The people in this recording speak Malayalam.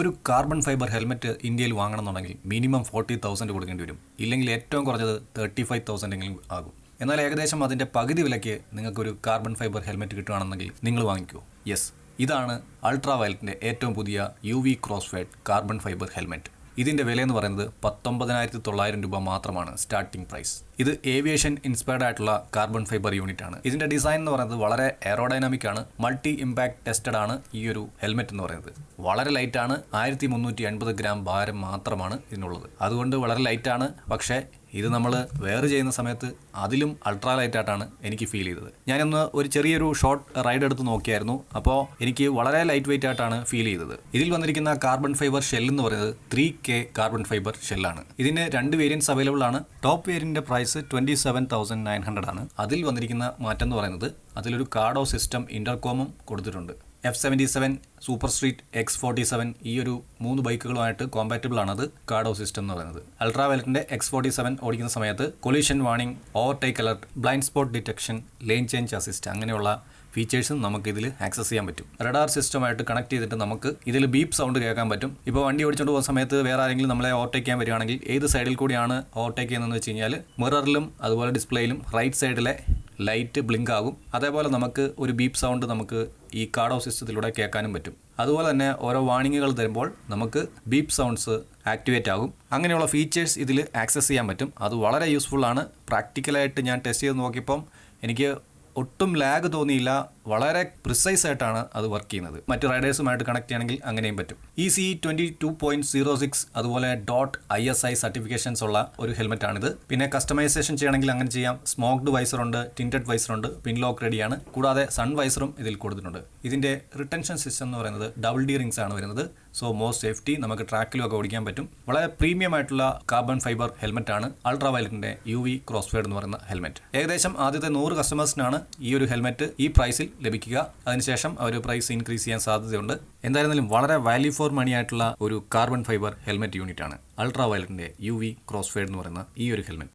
ഒരു കാർബൺ ഫൈബർ ഹെൽമെറ്റ് ഇന്ത്യയിൽ വാങ്ങണമെന്നുണ്ടെങ്കിൽ മിനിമം ഫോർട്ടി തൗസൻഡ് കൊടുക്കേണ്ടി വരും. ഇല്ലെങ്കിൽ ഏറ്റവും കുറഞ്ഞത് തേർട്ടി ഫൈവ് തൗസൻഡ് എങ്കിലും ആകും. എന്നാൽ ഏകദേശം അതിന്റെ പകുതി വിലയ്ക്ക് നിങ്ങൾക്കൊരു കാർബൺ ഫൈബർ ഹെൽമെറ്റ് കിട്ടുകയാണെന്നെങ്കിൽ നിങ്ങൾ വാങ്ങിക്കുമോ യെസ് ഇതാണ് അൾട്രാ വയലറ്റിന്റെ ഏറ്റവും പുതിയ U V crossfade carbon fibre helmet ഇതിന്റെ വില എന്ന് പറയുന്നത് പത്തൊമ്പതിനായിരത്തി തൊള്ളായിരം രൂപ മാത്രമാണ് സ്റ്റാർട്ടിംഗ് പ്രൈസ് ഇത് ഏവിയേഷൻ ഇൻസ്പയർഡ് ആയിട്ടുള്ള കാർബൺ ഫൈബർ യൂണിറ്റ് ആണ്. ഇതിന്റെ ഡിസൈൻ എന്ന് പറയുന്നത് വളരെ എയറോഡൈനാമിക് ആണ്. മൾട്ടി ഇമ്പാക്ട് ടെസ്റ്റഡ് ആണ് ഈ ഒരു ഹെൽമെറ്റ് എന്ന് പറയുന്നത്. വളരെ ലൈറ്റ് ആണ്. ആയിരത്തി മുന്നൂറ്റി എൺപത് ഗ്രാം ഭാരം മാത്രമാണ് ഇതിനുള്ളത്. അതുകൊണ്ട് വളരെ ലൈറ്റ് ആണ്. പക്ഷേ ഇത് നമ്മൾ വേറെ ചെയ്യുന്ന സമയത്ത് അതിലും അൾട്രാ ലൈറ്റ് ആയിട്ടാണ് എനിക്ക് ഫീൽ ചെയ്തത്. ഞാനൊന്ന് ഒരു ചെറിയൊരു ഷോർട്ട് റൈഡ് എടുത്ത് നോക്കിയായിരുന്നു. അപ്പോൾ എനിക്ക് വളരെ ലൈറ്റ് വെയിറ്റ് ആയിട്ടാണ് ഫീൽ ചെയ്തത്. ഇതിൽ വന്നിരിക്കുന്ന കാർബൺ ഫൈബർ ഷെൽ എന്ന് പറയുന്നത് ത്രീ കെ കാർബൺ ഫൈബർ ഷെല്ലാണ് ഇതിന് രണ്ട് വേരിയൻസ് അവൈലബിൾ ആണ്. Top വേരിയന്റെ price twenty seven thousand nine hundred ആണ്. അതിൽ വന്നിരിക്കുന്ന മാറ്റം എന്ന് പറയുന്നത് അതിലൊരു കാർഡോ സിസ്റ്റം ഇന്റർകോമും കൊടുത്തിട്ടുണ്ട്. F seventy seven super street X forty seven ഈ ഒരു മൂന്ന് ബൈക്കുകളുമായിട്ട് കോമ്പാറ്റബിൾ ആണത് കാർഡോ സിസ്റ്റം എന്ന് പറയുന്നത്. അൾട്രാ വയലറ്റിന്റെ എക്സ് ഫോർട്ടി സെവൻ ഓടിക്കുന്ന സമയത്ത് collision warning overtake alert blind spot detection lane change assist അങ്ങനെയുള്ള ഫീച്ചേഴ്സും നമുക്ക് ഇതിൽ ആക്സസ് ചെയ്യാൻ പറ്റും. റഡാർ സിസ്റ്റമായിട്ട് കണക്ട് ചെയ്തിട്ട് നമുക്ക് ഇതിൽ ബീപ്പ് സൗണ്ട് കേൾക്കാൻ പറ്റും. ഇപ്പോൾ വണ്ടി ഓടിച്ചുകൊണ്ട് പോകുന്ന സമയത്ത് വേറെ ആരെങ്കിലും നമ്മളെ ഓവർടേക്ക് ചെയ്യാൻ വരികയാണെങ്കിൽ ഏത് സൈഡിൽ കൂടിയാണ് ഓവർടേക്ക് ചെയ്യുന്നതെന്ന് വെച്ച് കഴിഞ്ഞാൽ മിററിലും അതുപോലെ ഡിസ്പ്ലേയിലും റൈറ്റ് സൈഡിലെ ലൈറ്റ് ബ്ലിങ്ക് ആകും. അതേപോലെ നമുക്ക് ഒരു ബീപ്പ് സൗണ്ട് നമുക്ക് ഈ കാർഡോ സിസ്റ്റത്തിലൂടെ കേൾക്കാനും പറ്റും. അതുപോലെ തന്നെ ഓരോ വാണിങ്ങുകൾ തരുമ്പോൾ നമുക്ക് ബീപ്പ് സൗണ്ട്സ് ആക്ടിവേറ്റ് ആകും. അങ്ങനെയുള്ള ഫീച്ചേഴ്സ് ഇതിൽ ആക്സസ് ചെയ്യാൻ പറ്റും. അത് വളരെ യൂസ്ഫുൾ ആണ്. പ്രാക്ടിക്കലായിട്ട് ഞാൻ ടെസ്റ്റ് ചെയ്ത് നോക്കിയപ്പം എനിക്ക് ഒട്ടും ലാഗ് തോന്നിയില്ല. വളരെ പ്രിസൈസ് ആയിട്ടാണ് അത് വർക്ക് ചെയ്യുന്നത്. മറ്റു റൈഡേഴ്സുമായിട്ട് കണക്ട് ചെയ്യണമെങ്കിൽ അങ്ങനെയും പറ്റും. E C twenty two point zero six അതുപോലെ dot I S I certifications ഉള്ള ഒരു ഹെൽമെറ്റ് ആണിത്. പിന്നെ കസ്റ്റമൈസേഷൻ ചെയ്യണമെങ്കിൽ അങ്ങനെ ചെയ്യാം. സ്മോക്ഡ് വൈസർ ഉണ്ട് ടിന്റഡ് വൈസർ ഉണ്ട് പിൻ ലോക്ക് റെഡിയാണ് കൂടാതെ സൺ വൈസറും ഇതിൽ കൊടുത്തിട്ടുണ്ട്. ഇതിന്റെ റിട്ടൻഷൻ സിസ്റ്റം എന്ന് പറയുന്നത് ഡബിൾ ഡി റിങ്സ് ആണ് വരുന്നത്. സോ മോർ സേഫ്റ്റി നമുക്ക് ട്രാക്കിലും ഒക്കെ ഓടിക്കാൻ പറ്റും. വളരെ പ്രീമിയം ആയിട്ടുള്ള കാർബൺ ഫൈബർ ഹെൽമെറ്റ് ആണ്. അൾട്രാ വയലറ്റിന്റെ യു വി ക്രോസ്ഫേഡ് എന്ന് പറയുന്ന ഹെൽമെറ്റ് ഏകദേശം ആദ്യത്തെ നൂറ് കസ്റ്റമേഴ്സിനാണ് ഈ ഒരു ഹെൽമെറ്റ് ഈ പ്രൈസിൽ ലഭിക്കുക. അതിനുശേഷം അവർ പ്രൈസ് ഇൻക്രീസ് ചെയ്യാൻ സാധ്യതയുണ്ട്. എന്തായിരുന്നാലും വളരെ വാല്യൂ ഫോർ മണി ആയിട്ടുള്ള ഒരു കാർബൺ ഫൈബർ ഹെൽമെറ്റ് യൂണിറ്റ് ആണ്. അൾട്രാ വയലറ്റിന്റെ യു വി ക്രോസ്ഫെയ്ഡ് എന്ന് പറയുന്ന ഈ ഒരു ഹെൽമെറ്റ്